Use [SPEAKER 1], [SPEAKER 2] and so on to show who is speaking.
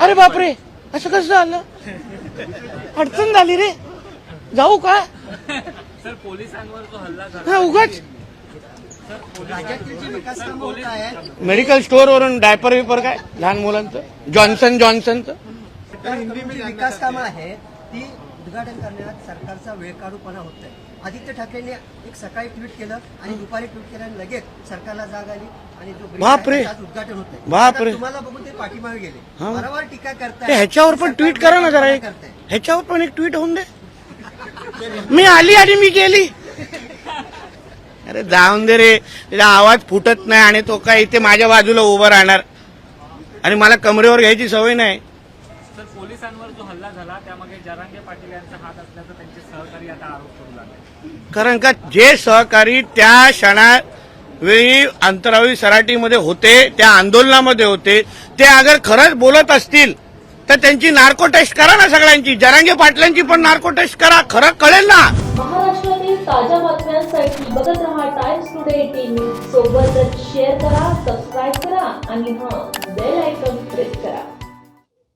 [SPEAKER 1] अरे बापरे असं कसं झालं? अडचण झाली रे. जाऊ का?
[SPEAKER 2] सर पोलिसांवर जो हल्ला
[SPEAKER 1] हा उगाच. मेडिकल स्टोअर वरून डायपर विपर काय? लहान मुलांचं. जॉन्सन जॉन्सनचं.
[SPEAKER 3] विकास कामं आहेत ती उद्घाटन करण्यात सरकारचा वेळकाढूपणा होत आहे आदित्य ठाकरेंनी एक सकाळी ट्विट केलं आणि दुपारी ट्विट केलं आणि लगेच सरकारला जाग आली आणि जो आहे
[SPEAKER 1] बापरे.
[SPEAKER 3] उद्घाटन होत आहे
[SPEAKER 1] बापरे.
[SPEAKER 3] तुम्हाला बघून ते पाठीमागे गेले.
[SPEAKER 1] हा.
[SPEAKER 3] वारंवार टीका
[SPEAKER 1] ते
[SPEAKER 3] करताय
[SPEAKER 1] ह्याच्यावर पण ट्विट करा ना जरा एक.
[SPEAKER 3] करताय.
[SPEAKER 1] ह्याच्यावर पण एक ट्विट होऊन दे. मी आली आणि मी गेली. अरे जाऊन दे रे. त्याचा आवाज फुटत नाही आणि तो काय इथे माझ्या बाजूला उभं राहणार. आणि मला कमरेवर घ्यायची सवय नाही.
[SPEAKER 2] सर पोलिसांवर जो हल्ला झाला त्यामागे जरांगे पाटील यांचा हात असल्याचा त्यांचे सहकारी आता आरोप करू लागले.
[SPEAKER 1] कारण का जे सहकारी त्या क्षणावेळी अंतराळी सराटीमध्ये होते त्या आंदोलनामध्ये होते ते अगर खरंच बोलत असतील तर त्यांची नार्को टेस्ट करा ना सगळ्यांची. जरांगे पाटलांची पण नार्को टेस्ट करा. खरं कळेल ना.
[SPEAKER 4] महाराष्ट्रातील ताज्या बातम्यांसाठी बघत रहा टाइम्स टुडे टीव्ही सोबतच शेअर करा सबस्क्राईब करा आणि हां